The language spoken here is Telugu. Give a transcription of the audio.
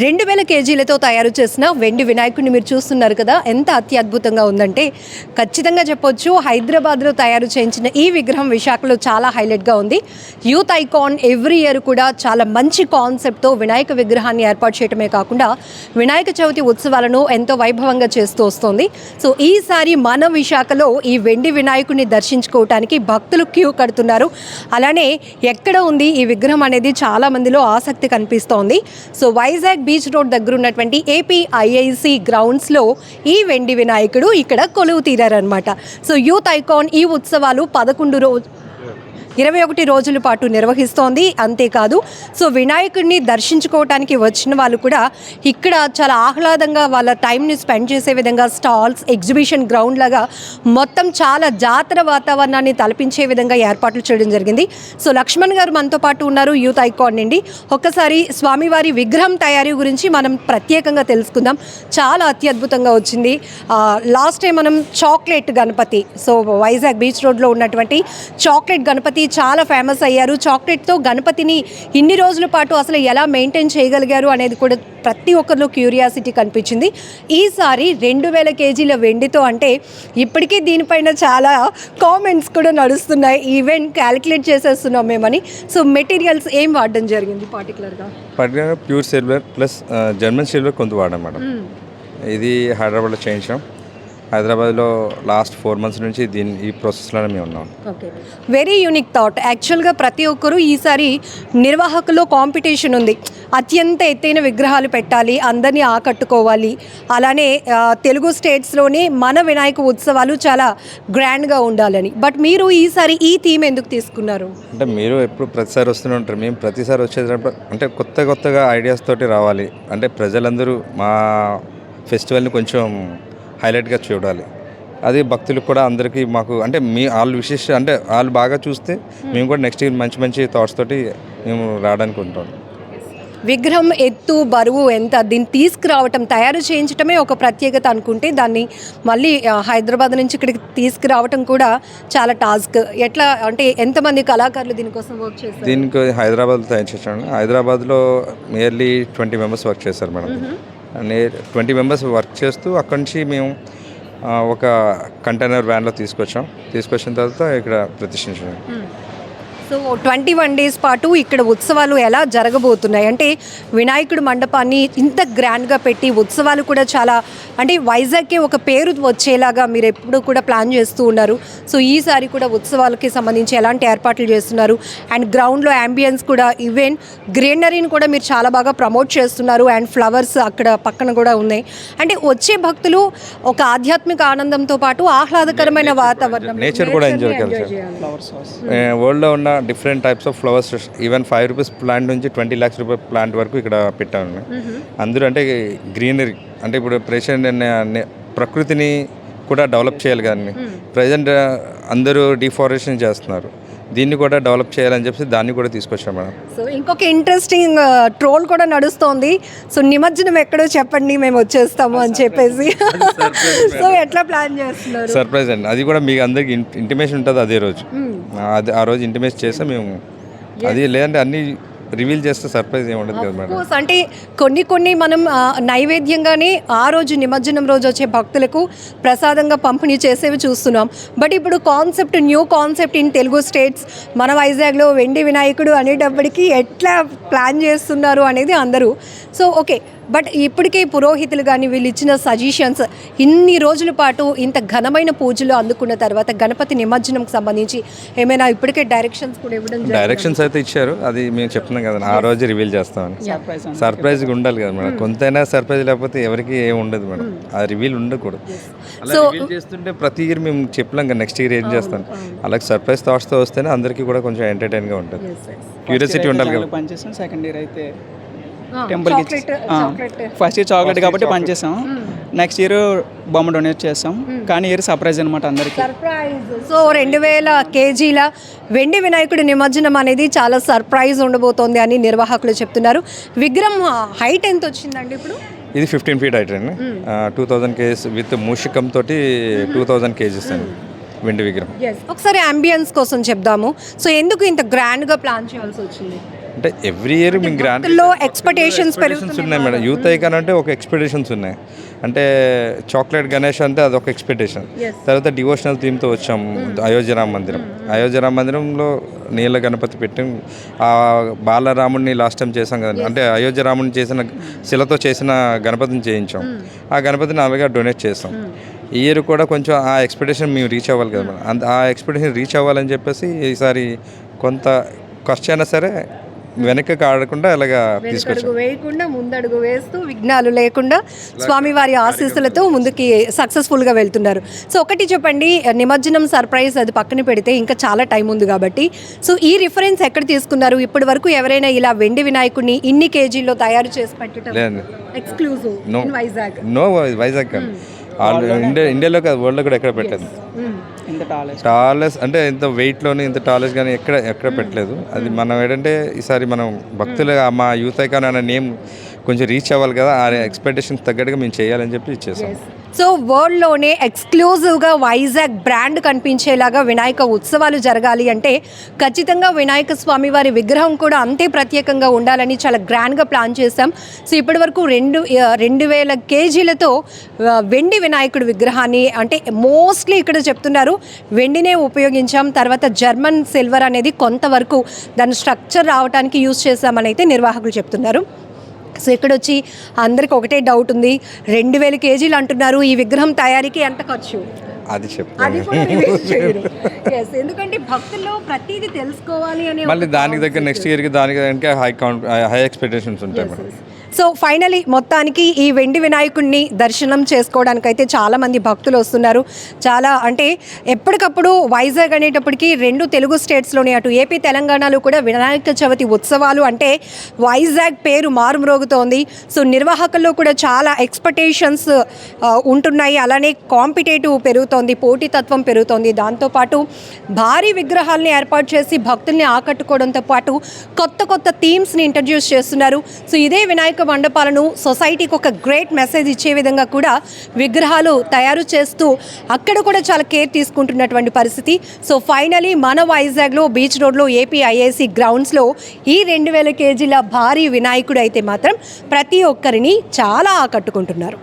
రెండు వేల కేజీలతో తయారు చేసిన వెండి వినాయకుడిని మీరు చూస్తున్నారు కదా ఎంత అత్యద్భుతంగా ఉందంటే ఖచ్చితంగా చెప్పొచ్చు హైదరాబాద్లో తయారు చేయించిన ఈ విగ్రహం విశాఖలో చాలా హైలైట్గా ఉంది. యూత్ ఐకాన్ ఎవ్రీ ఇయర్ కూడా చాలా మంచి కాన్సెప్ట్తో వినాయక విగ్రహాన్ని ఏర్పాటు చేయడమే కాకుండా వినాయక చవితి ఉత్సవాలను ఎంతో వైభవంగా చేస్తూ వస్తుంది. సో ఈసారి మన విశాఖలో ఈ వెండి వినాయకుడిని దర్శించుకోవటానికి భక్తులు క్యూ కడుతున్నారు. అలానే ఎక్కడ ఉంది ఈ విగ్రహం అనేది చాలా మందిలో ఆసక్తి కనిపిస్తోంది. సో వైజాగ్ బీచ్ రోడ్ దగ్గర ఉన్నటువంటి ఏపీ ఐఐసి గ్రౌండ్స్లో ఈ వెండి వినాయకుడు ఇక్కడ కొలువు తీరారనమాట సో యూత్ ఐకాన్ ఈ ఉత్సవాలు పదకొండు రోజు ఇరవై ఒకటి రోజుల పాటు నిర్వహిస్తోంది. అంతేకాదు సో వినాయకుడిని దర్శించుకోవటానికి వచ్చిన వాళ్ళు కూడా ఇక్కడ చాలా ఆహ్లాదంగా వాళ్ళ టైంని స్పెండ్ చేసే విధంగా స్టాల్స్ ఎగ్జిబిషన్ గ్రౌండ్ లాగా మొత్తం చాలా జాతర వాతావరణాన్ని తలపించే విధంగా ఏర్పాట్లు చేయడం జరిగింది. సో లక్ష్మణ్ గారు మనతో పాటు ఉన్నారు యూత్ ఐకాన్ నుండి. ఒక్కసారి స్వామివారి విగ్రహం తయారీ గురించి మనం ప్రత్యేకంగా తెలుసుకుందాం. చాలా అత్యద్భుతంగా వచ్చింది. లాస్ట్ టైం మనం chocolate Ganapati so Vizag beach రోడ్లో ఉన్నటువంటి చాక్లెట్ గణపతి చాలా ఫేమస్ అయ్యారు. చాక్లెట్తో గణపతిని ఇన్ని రోజుల పాటు అసలు ఎలా మెయింటైన్ చేయగలిగారు అనేది కూడా ప్రతి ఒక్కరిలో క్యూరియాసిటీ కనిపించింది. ఈసారి రెండు వేల కేజీల వెండితో అంటే ఇప్పటికీ దీనిపైన చాలా కామెంట్స్ కూడా నడుస్తున్నాయి. ఈవెంట్ క్యాలిక్యులేట్ చేసేస్తున్నాం మేమని. సో మెటీరియల్స్ ఏం వాడడం జరిగింది పర్టికులర్గా పర్టికులర్గా pure silver plus German silver కొంత వాడాం మేడం. ఇది హైదరాబాద్లో చేయించాం. హైదరాబాద్లో లాస్ట్ ఫోర్ మంత్స్ నుంచి దీని ఈ ప్రాసెస్లోనే మేము ఉన్నాం. ఓకే. వెరీ యూనిక్ థాట్ యాక్చువల్గా ప్రతి ఒక్కరూ ఈసారి నిర్వాహకులో కాంపిటీషన్ ఉంది. అత్యంత ఎత్తైన విగ్రహాలు పెట్టాలి అందరినీ ఆకట్టుకోవాలి. అలానే తెలుగు స్టేట్స్లోనే మన వినాయక ఉత్సవాలు చాలా గ్రాండ్గా ఉండాలని. బట్ మీరు ఈసారి ఈ థీమ్ ఎందుకు తీసుకున్నారు? అంటే మీరు ఎప్పుడు ప్రతిసారి వస్తూనే ఉంటారు. మేము ప్రతిసారి వచ్చేటప్పుడు అంటే కొత్త కొత్తగా ఐడియాస్ తోటి రావాలి. అంటే ప్రజలందరూ మా ఫెస్టివల్ని కొంచెం హైలైట్గా చూడాలి. అది భక్తులకు కూడా అందరికీ మాకు అంటే మీ వాళ్ళు విశేష అంటే వాళ్ళు బాగా చూస్తే మేము కూడా నెక్స్ట్ ఇయర్ మంచి మంచి థాట్స్ తోటి మేము రావడానికి ఉంటాం. విగ్రహం ఎత్తు బరువు ఎంత దీన్ని తీసుకురావటం తయారు చేయించటమే ఒక ప్రత్యేకత అనుకుంటే దాన్ని మళ్ళీ హైదరాబాద్ నుంచి ఇక్కడికి తీసుకురావటం కూడా చాలా టాస్క్. ఎట్లా అంటే ఎంతమంది కళాకారులు దీనికోసం వర్క్ చేస్తారు దీనికి హైదరాబాద్లో తయారు చేసాను హైదరాబాద్లో నియర్లీ ట్వంటీ మెంబర్స్ వర్క్ చేశారు మేడం. నే ట్వంటీ మెంబర్స్ వర్క్ చేస్తూ అక్కడి నుంచి మేము ఒక కంటైనర్ వ్యాన్లో తీసుకొచ్చాం. తీసుకొచ్చిన తర్వాత ఇక్కడ ప్రతిష్ఠించాం సో ట్వంటీ వన్ డేస్ పాటు ఇక్కడ ఉత్సవాలు ఎలా జరగబోతున్నాయి? అంటే వినాయకుడు మండపాన్ని ఇంత గ్రాండ్గా పెట్టి ఉత్సవాలు కూడా చాలా అంటే వైజాగ్కి ఒక పేరు వచ్చేలాగా మీరు ఎప్పుడు కూడా ప్లాన్ చేస్తూ ఉన్నారు. సో ఈసారి కూడా ఉత్సవాలకి సంబంధించి ఎలాంటి ఏర్పాట్లు చేస్తున్నారు? అండ్ గ్రౌండ్లో అంబియన్స్ కూడా ఈవెన్ గ్రీనరీని కూడా మీరు చాలా బాగా ప్రమోట్ చేస్తున్నారు. అండ్ ఫ్లవర్స్ అక్కడ పక్కన కూడా ఉన్నాయి. అంటే వచ్చే భక్తులు ఒక ఆధ్యాత్మిక ఆనందంతో పాటు ఆహ్లాదకరమైన వాతావరణం నేచర్ కూడా ఎంజాయ్ చేయాలి. వరల్డ్లో ఉన్న different types of flowers even five rupees plant నుంచి ట్వంటీ ల్యాక్స్ రూపాయ ప్లాంట్ వరకు ఇక్కడ పెట్టాను అందరూ అంటే గ్రీనరీ అంటే ఇప్పుడు ప్రెసెంట్ ప్రకృతిని కూడా డెవలప్ చేయాలి కానీ ప్రజెంట్ అందరూ డిఫారెస్టేషన్ చేస్తున్నారు. దీన్ని కూడా డెవలప్ చేయాలని చెప్పి దాన్ని కూడా తీసుకొచ్చాం మేడం. సో ఇంకొక ఇంట్రెస్టింగ్ ట్రోల్ కూడా నడుస్తోంది. సో నిమజ్జనం ఎక్కడో చెప్పండి మేము వచ్చేస్తాము అని చెప్పేసి. సో ఎట్లా ప్లాన్ చేస్తున్నారు? సర్ప్రైజ్ అండి. అది కూడా మీకు అందరికి ఇంటిమేషన్ ఉంటుంది అదే రోజు. అది ఆ రోజు ఇంటిమేషన్ చేస్తే మేము అది లేదంటే అన్ని రివీల్ చేస్తే సర్ప్రైజ్ ఏమి ఉండదు కదా మేడం. కోర్స్ అంటే కొన్ని కొన్ని మనం ఆ, నైవేద్యంగానే ఆ రోజు నిమజ్జనం రోజు వచ్చే భక్తులకు ప్రసాదంగా పంపిణీ చేసేవి చూస్తున్నాం. బట్ ఇప్పుడు concept new concept in Telugu states మన వైజాగ్లో వెండి వినాయకుడు అనేటప్పటికి ఎట్లా ప్లాన్ చేస్తున్నారు అనేది అందరూ. So okay. బట్ ఇప్పటికే పురోహితులు కానీ వీళ్ళు ఇచ్చిన సజెషన్స్ ఇన్ని రోజుల పాటు ఇంత ఘనమైన పూజలు అందుకున్న తర్వాత గణపతి నిమజ్జనంకి సంబంధించి ఏమైనా ఇప్పటికే డైరెక్షన్స్ కూడా ఇవ్వడం? డైరెక్షన్స్ అయితే ఇచ్చారు. అది మేము చెప్తున్నాం కదా ఆ రోజు రివీల్ చేస్తామని. సర్ప్రైజ్గా ఉండాలి. కదా మేడం. కొంతైనా సర్ప్రైజ్ లేకపోతే ఎవరికి ఏం ఉండదు మేడం. ఆ రివీల్ ఉండకూడదు. అలా రివీల్ చేస్తుంటే ప్రతి ఇయర్ మేము చెప్పలేం కదా నెక్స్ట్ ఇయర్ ఏం చేస్తాం. అలాగే సర్ప్రైజ్ థాట్స్తో వస్తేనే అందరికీ కూడా కొంచెం ఎంటర్టైన్గా ఉంటుంది. క్యూరియాసిటీ ఉండాలి కదా. సెకండ్ ఇయర్ అయితే టెంపుల్కి చాక్లెట్ ఫస్ట్ ఇయర్ చాక్లెట్ కాబట్టి పనిచేసాం నెక్స్ట్ ఇయర్ బొమ్మ డొనేట్ చేస్తాం. కానీ ఇయర్ సర్ప్రైజ్ అనమాట అందరికి. సర్ప్రైజ్ సో రెండు వేల కేజీల వెండి వినాయకుడి నిమజ్జనం అనేది చాలా సర్ప్రైజ్ ఉండబోతోంది అని నిర్వాహకులు చెప్తున్నారు. విగ్రహం హైట్ ఎంత వచ్చిందండి ఇప్పుడు? ఇది ఫిఫ్టీన్ ఫీట్ హైట్ అండి. టూ థౌజండ్ కేజీస్ విత్ మూషికం తోటి టూ థౌజండ్ కేజీస్ అండి వెండి విగ్రహం. ఒకసారి అంబియన్స్ కోసం చెప్దాము. సో ఎందుకు ఇంత గ్రాండ్గా ప్లాన్ చేయాల్సి వచ్చింది? అంటే ఎవ్రీ ఇయర్ మేము గ్రాండ్ ఎక్స్పెక్టేషన్స్ ఉన్నాయి మేడం. యూత్ ఐకాన్ అంటే ఒక ఎక్స్పెక్టేషన్స్ ఉన్నాయి. అంటే చాక్లెట్ గణేష్ అంటే అదొక ఎక్స్పెక్టేషన్ తర్వాత డివోషనల్ థీమ్తో వచ్చాము అయోధ్య రామ మందిరం. అయోధ్య రామ మందిరంలో నీళ్ళ గణపతి పెట్టి. ఆ బాలరాముడిని లాస్ట్ టైం చేసాం కదా. అంటే అయోధ్య రాముడిని చేసిన శిలతో చేసిన గణపతిని చేయించాం. ఆ గణపతిని అలాగే డొనేట్ చేస్తాం. ఈ ఇయర్ కూడా కొంచెం ఆ ఎక్స్పెక్టేషన్ మేము రీచ్ అవ్వాలి కదా మేడం. అంత ఆ ఎక్స్పెక్టేషన్ రీచ్ అవ్వాలని చెప్పేసి ఈసారి కొంత ఖర్చు అయినా సరే వెనక్కి ఆడకుండా తీసుకొచ్చాం అడుగు వేయకుండా ముందడుగు వేస్తూ విఘ్నాలు లేకుండా స్వామివారి ఆశీస్సులతో ముందుకి సక్సెస్ఫుల్గా వెళ్తున్నారు. సో ఒకటి చెప్పండి నిమజ్జనం సర్ప్రైజ్ అది పక్కన పెడితే ఇంకా చాలా టైం ఉంది కాబట్టి. సో ఈ రిఫరెన్స్ ఎక్కడ తీసుకున్నారు? ఇప్పటి వరకు ఎవరైనా ఇలా వెండి వినాయకుడిని ఇన్ని కేజీల్లో తయారు చేసి పెట్టడం exclusive Vizag. No Vizag. India ఇండియాలో వరల్డ్లో కూడా ఎక్కడ పెట్టలేదు. టాలెస్ట్ టాలెస్ అంటే ఇంత వెయిట్లోని ఇంత టాలెస్ కానీ ఎక్కడ ఎక్కడ పెట్టలేదు. అది మనం ఏంటంటే ఈసారి మనం భక్తులు మా యూత్ ఐకాన్ అనే నేమ్ కొంచెం రీచ్ అవ్వాలి కదా ఆ ఎక్స్పెక్టేషన్స్ తగ్గట్టుగా మేము చేయాలని చెప్పి ఇచ్చేసాం. సో వరల్డ్లోనే ఎక్స్క్లూజివ్గా వైజాగ్ బ్రాండ్ కనిపించేలాగా వినాయక ఉత్సవాలు జరగాలి అంటే ఖచ్చితంగా వినాయక స్వామి వారి విగ్రహం కూడా అంతే ప్రత్యేకంగా ఉండాలని చాలా గ్రాండ్గా ప్లాన్ చేశాం. సో ఇప్పటి వరకు రెండు రెండు వేల కేజీలతో వెండి వినాయకుడి విగ్రహాన్ని అంటే మోస్ట్లీ ఇక్కడ చెప్తున్నారు వెండినే ఉపయోగించాం. తర్వాత జర్మన్ సిల్వర్ అనేది కొంతవరకు దాని స్ట్రక్చర్ రావడానికి యూజ్ చేశామని అయితే నిర్వాహకులు చెప్తున్నారు. సో ఇక్కడ వచ్చి అందరికి ఒకటే డౌట్ ఉంది. రెండు వేల కేజీలు అంటున్నారు. ఈ విగ్రహం తయారీకి ఎంత ఖర్చు? అది చెప్తాను. ఎందుకంటే భక్తుల్లో ప్రతిదీ తెలుసుకోవాలి అనే మళ్ళీ దానికి దగ్గర నెక్స్ట్ ఇయర్కి దానికి హై హై ఎక్స్పెక్టేషన్స్ ఉంటాయి మేడం సో ఫైనలీ మొత్తానికి ఈ వెండి వినాయకుడిని దర్శనం చేసుకోవడానికైతే చాలామంది భక్తులు వస్తున్నారు. చాలా అంటే ఎప్పటికప్పుడు వైజాగ్ అనేటప్పటికి రెండు తెలుగు స్టేట్స్లోని అటు ఏపీ తెలంగాణలో కూడా వినాయక చవితి ఉత్సవాలు అంటే వైజాగ్ పేరు మారుమ్రోగుతోంది. సో నిర్వాహకుల్లో కూడా చాలా ఎక్స్పెక్టేషన్స్ ఉంటున్నాయి. అలానే కాంపిటేటివ్ పెరుగుతోంది పోటీతత్వం పెరుగుతోంది. దాంతోపాటు భారీ విగ్రహాలని ఏర్పాటు చేసి భక్తుల్ని ఆకట్టుకోవడంతో పాటు కొత్త కొత్త థీమ్స్ని ఇంట్రడ్యూస్ చేస్తున్నారు. సో ఇదే వినాయక మండపాలను సొసైటీకి ఒక గ్రేట్ మెసేజ్ ఇచ్చే విధంగా కూడా విగ్రహాలు తయారు చేస్తూ అక్కడ కూడా చాలా కేర్ తీసుకుంటున్నటువంటి పరిస్థితి. సో ఫైనలీ మన వైజాగ్లో బీచ్ రోడ్లో ఏపీ ఐఐసి గ్రౌండ్స్లో ఈ రెండు వేల కేజీల భారీ వినాయకుడు అయితే మాత్రం ప్రతి ఒక్కరిని చాలా ఆకట్టుకుంటున్నారు.